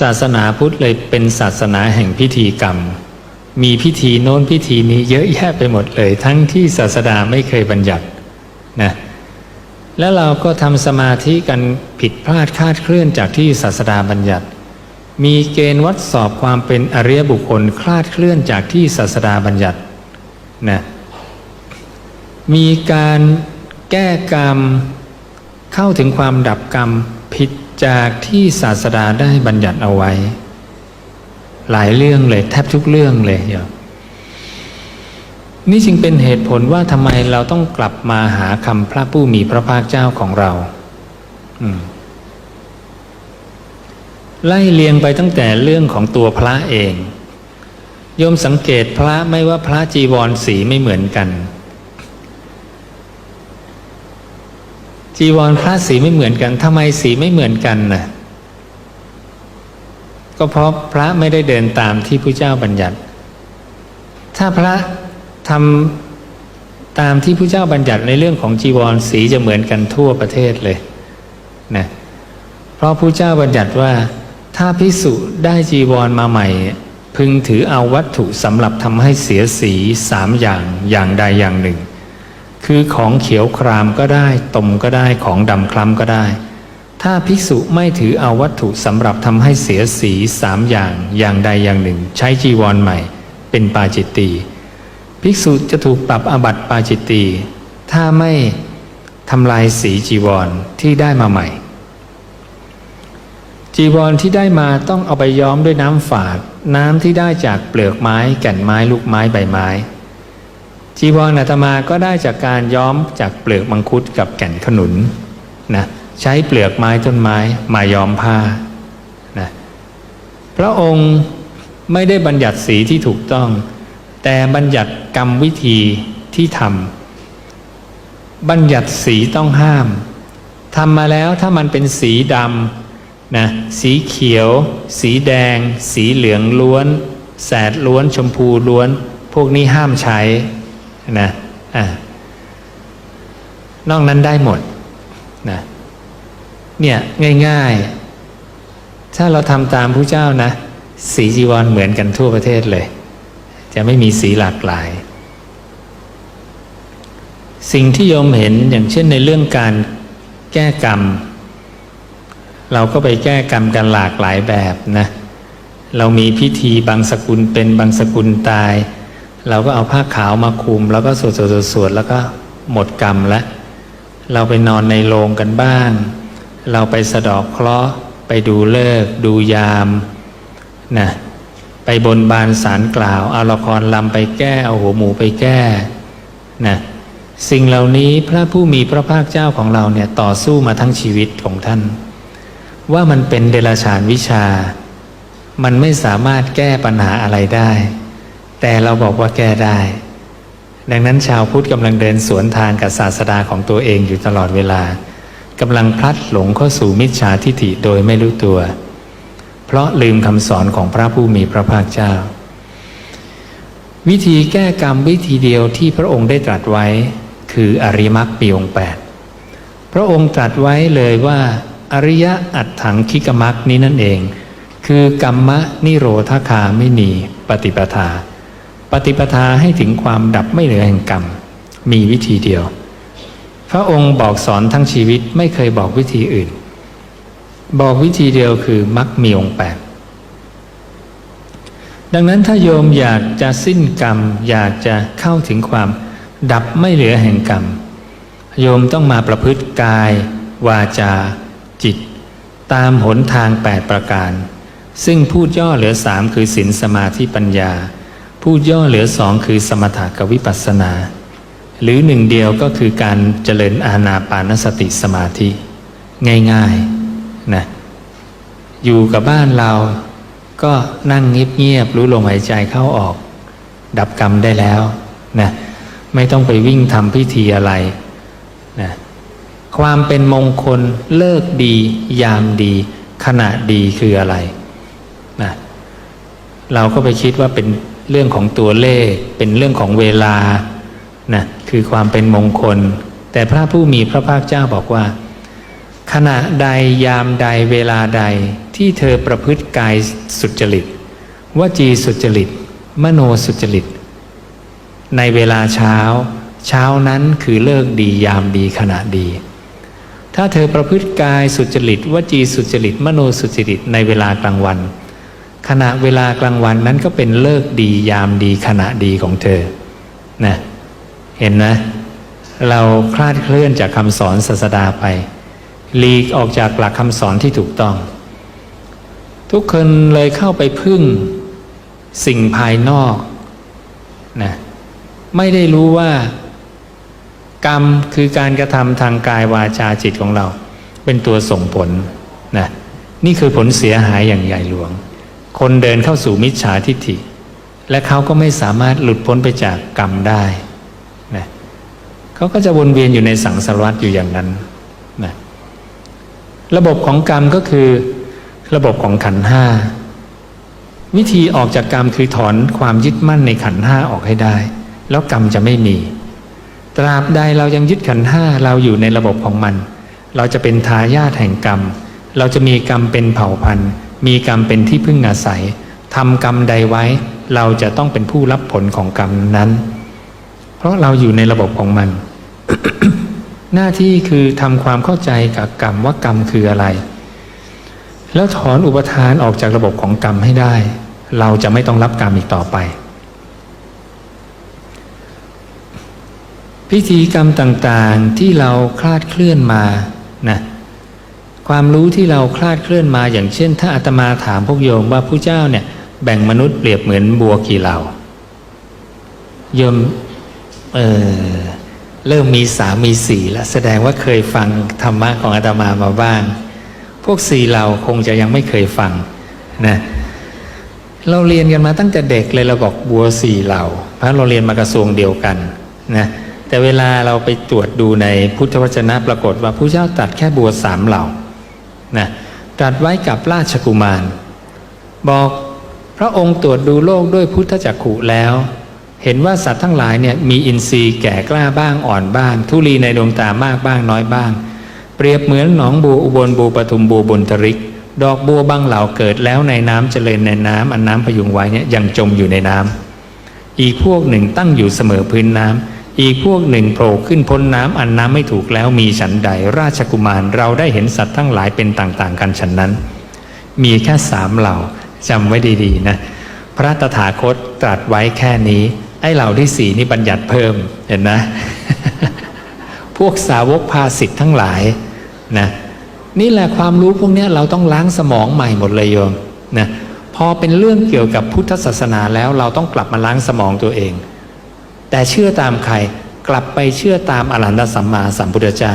ศาสนาพุทธเลยเป็นศาสนาแห่งพิธีกรรม มีพิธีโน้นพิธีนี้เยอะแยะไปหมดเลย ทั้งที่ศาสดาไม่เคยบัญญัตินะแล้วเราก็ทำสมาธิกันผิดพลาดคลาดเคลื่อนจากที่ศาสดาบัญญัติ มีเกณฑ์วัดสอบความเป็นอริยบุคคลคลาดเคลื่อนจากที่ศาสดาบัญญัตินะมีการแก้กรรมเข้าถึงความดับกรรมผิด จากที่ศาสดาได้บัญญัติเอาไว้ หลายเรื่องเลยแทบทุกเรื่องเลยโยมนี่จึงเป็นเหตุผลว่าทำไมเราต้องกลับมาหาคำพระผู้มีพระภาคเจ้าของเราไล่เลียงไปตั้งแต่เรื่องของตัวพระเองโยมสังเกตพระไม่ว่าพระจีวรสีไม่เหมือนกัน จีวรพระสีไม่เหมือนกันทำไมสีไม่เหมือนกันน่ะก็เพราะพระไม่ได้เดินตามที่พระเจ้าบัญญัติ ถ้าพระทำตามที่พระเจ้าบัญญัติในเรื่องของจีวรสีจะเหมือนกันทั่วประเทศเลยนะเพราะพระเจ้าบัญญัติว่า ถ้าพิสุได้จีวรมาใหม่ พึงถือเอาวัตถุสำหรับทำให้เสียสีสามอย่างอย่างใดอย่างหนึ่ง คือของเขียวครามก็ได้ตมก็ได้ของดำคล้ำก็ได้ ถ้าภิกษุไม่ถือเอาวัตถุสำหรับทำให้เสียสีสามอย่างอย่างใดอย่างหนึ่ง ใช้จีวรใหม่ เป็นปาจิตตีภิกษุจะถูกปรับอาบัติปาจิตตีถ้าไม่ทำลายสีจีวรที่ได้มาใหม่ จีวรที่ได้มาต้องเอาไปย้อมด้วยน้ำฝาด น้ำที่ได้จากเปลือกไม้แก่นไม้ลูกไม้ใบไม้ จีวรอาตมาก็ได้จากการย้อมจากเปลือกมังคุดกับแก่นขนุนนะใช้เปลือกไม้ต้นไม้มาย้อมผ้านะพระองค์ไม่ได้บัญญัติสีที่ถูกต้อง แต่บัญญัติกรรมวิธีที่ทำบัญญัติสีต้องห้ามทำมาแล้วถ้ามันเป็นสีดำนะสีเขียว สีแดง สีเหลืองล้วน แสดล้วนชมพูล้วน พวกนี้ห้ามใช้ นะอ่านอกนั้นได้หมดนะเนี่ยง่ายๆ ถ้าเราทำตามผู้เจ้านะ สีจีวรเหมือนกันทั่วประเทศเลย จะไม่มีสีหลากหลาย สิ่งที่โยมเห็นอย่างเช่นในเรื่องการแก้กรรม เราก็ไปแก้กรรมกันหลากหลายแบบนะ เรามีพิธีบางสกุลเป็นบางสกุลตาย เราก็เอาผ้าขาวมาคลุม แล้วก็สวดสวดสวดแล้วก็หมดกรรมแล้วเราไปนอนในโรงกันบ้าง เราไปสะดอกเคราะห์ไปดูเลิก ดูยามนะไปบนบานสารกล่าว เอาละครลำไปแก้ เอาหัวหมูไปแก้นะสิ่งเหล่านี้พระผู้มีพระภาคเจ้าของเราเนี่ยต่อสู้มาทั้งชีวิตของท่าน ว่ามันเป็นเดรัจฉานวิชา มันไม่สามารถแก้ปัญหาอะไรได้ แต่เราบอกว่าแก้ได้ ดังนั้นชาวพุทธกำลังเดินสวนทางกับศาสดาของตัวเองอยู่ตลอดเวลากำลังพลัดหลงเข้าสู่มิจฉาทิฏฐิโดยไม่รู้ตัว เพราะลืมคำสอนของพระผู้มีพระภาคเจ้า วิธีแก้กรรมวิธีเดียวที่พระองค์ได้ตรัสไว้ คืออริมักปีองแปดพระองค์ตรัสไว้เลยว่า อริยะอัตถังคิกมักนี้นั่นเอง คือกรรมะนิโรธคาไม่มีปฏิปทา ฏิปทาให้ถึงความดับไม่เหลือแห่งกรรม มีวิธีเดียว พระองค์บอกสอนทั้งชีวิตไม่เคยบอกวิธีอื่น บอกวิธีเดียวคือมักมีองค์แปดดังนั้นถ้าโยมอยากจะสิ้นกรรม อยากจะเข้าถึงความดับไม่เหลือแห่งกรรม โยมต้องมาประพฤติกาย วาจา จิต ตามหนทางแปดประการ ซึ่งพูดย่อเหลือสามคือศีลสมาธิปัญญา พูดย่อเหลือสองคือสมถะกับวิปัสสนา หรือหนึ่งเดียวก็คือการเจริญอาณาปานสติสมาธิ ง่ายๆนะอยู่กับบ้านเราก็นั่งเงียบๆรู้ลมหายใจเข้าออก ดับกรรมได้แล้วนะไม่ต้องไปวิ่งทำพิธีอะไรนะความเป็นมงคลเลิกดี ยามดีขณะดีคืออะไรนะเราก็ไปคิดว่าเป็น เรื่องของตัวเลข เป็นเรื่องของเวลานะคือความเป็นมงคล แต่พระผู้มีพระภาคเจ้าบอกว่า ขณะใดยามใดเวลาใดที่เธอประพฤติกายสุจริตวจีสุจริต มโนสุจริต ในเวลาเช้า เช้านั้นคือเลิกดียามดีขณะดี ถ้าเธอประพฤติกายสุจริตวจีสุจริต มโนสุจริตในเวลากลางวัน ขณะเวลากลางวันนั้นก็เป็นเลิกดียามดีขณะดีของเธอนะเห็นนะ เราคลาดเคลื่อนจากคำสอนศาสดาไปหลีกออกจากหลักคำสอนที่ถูกต้อง ทุกคนเลยเข้าไปพึ่งสิ่งภายนอกนะไม่ได้รู้ว่ากรรมคือการกระทำทางกายวาจาจิตของเรา เป็นตัวส่งผลนะนี่คือผลเสียหายอย่างใหญ่หลวง คนเดินเข้าสู่มิจฉาทิฏฐิ และเขาก็ไม่สามารถหลุดพ้นไปจากกรรมได้นะเขาก็จะวนเวียนอยู่ในสังสารวัฏอยู่อย่างนั้นนะระบบของกรรมก็คือระบบของขันธ์ห้าวิธีออกจากกรรมคือถอนความยึดมั่นในขันธ์ห้าออกให้ได้ แล้วกรรมจะไม่มี ตราบใดเรายังยึดขันธ์ห้าเราอยู่ในระบบของมัน เราจะเป็นทายาทแห่งกรรม เราจะมีกรรมเป็นเผ่าพันธุ์ มีกรรมเป็นที่พึ่งอาศัยทำกรรมใดไว้ เราจะต้องเป็นผู้รับผลของกรรมนั้น เพราะเราอยู่ในระบบของมัน หน้าที่คือทำความเข้าใจกับกรรมว่ากรรมคืออะไร แล้วถอนอุปทานออกจากระบบของกรรมให้ได้ เราจะไม่ต้องรับกรรมอีกต่อไป พิธีกรรมต่างๆที่เราคลาดเคลื่อนมานะ ความรู้ที่เราคลาดเคลื่อนมาอย่างเช่น ถ้าอาตมาถามพวกโยมว่าผู้เจ้าเนี่ยแบ่งมนุษย์เปรียบเหมือนบัวกี่เหล่าโยมเออเริ่มมีสามมีสี่แล้วแสดงว่าเคยฟังธรรมะของอาตมามาบ้าง พวกสี่เหล่าคงจะยังไม่เคยฟังนะเราเรียนกันมาตั้งแต่เด็กเลยเราบอกบัวสี่เหล่า เพราะเราเรียนมากระทรวงเดียวกันนะแต่เวลาเราไปตรวจดูในพุทธวจนะปรากฏว่าผู้เจ้าตัดแค่บัวสามเหล่า นะตรัสไว้กับราชกุมาร บอกพระองค์ตรวจดูโลกด้วยพุทธจักขุแล้ว เห็นว่าสัตว์ทั้งหลายเนี่ยมีอินทรีย์แก่กล้าบ้างอ่อนบ้าง ทุลีในดวงตามากบ้างน้อยบ้าง เปรียบเหมือนหนองบัวอุบลบัวปทุมบัวบนทริก ดอกบัวบางเหล่าเกิดแล้วในน้ำเจริญในน้ำอันน้ำพยุงไว้เนี่ยยังจมอยู่ในน้ำอีกพวกหนึ่งตั้งอยู่เสมอพื้นน้ำ อีกพวกหนึ่งโผล่ขึ้นพ้นน้ำอันน้ำไม่ถูกแล้วมีฉันใด ราชกุมารเราได้เห็นสัตว์ทั้งหลายเป็นต่างๆ กันฉันนั้น มีแค่สามเหล่าจำไว้ดีๆนะพระตถาคตตรัสไว้แค่นี้ ไอ้เหล่าที่สี่นี่บัญญัติเพิ่มเห็นนะพวกสาวกภาสิทธ์ทั้งหลายนะนี่แหละความรู้พวกนี้เราต้องล้างสมองใหม่หมดเลยโยมนะพอเป็นเรื่องเกี่ยวกับพุทธศาสนาแล้วเราต้องกลับมาล้างสมองตัวเอง แต่เชื่อตามใครกลับไปเชื่อตามอรหันตสัมมาสัมพุทธเจ้า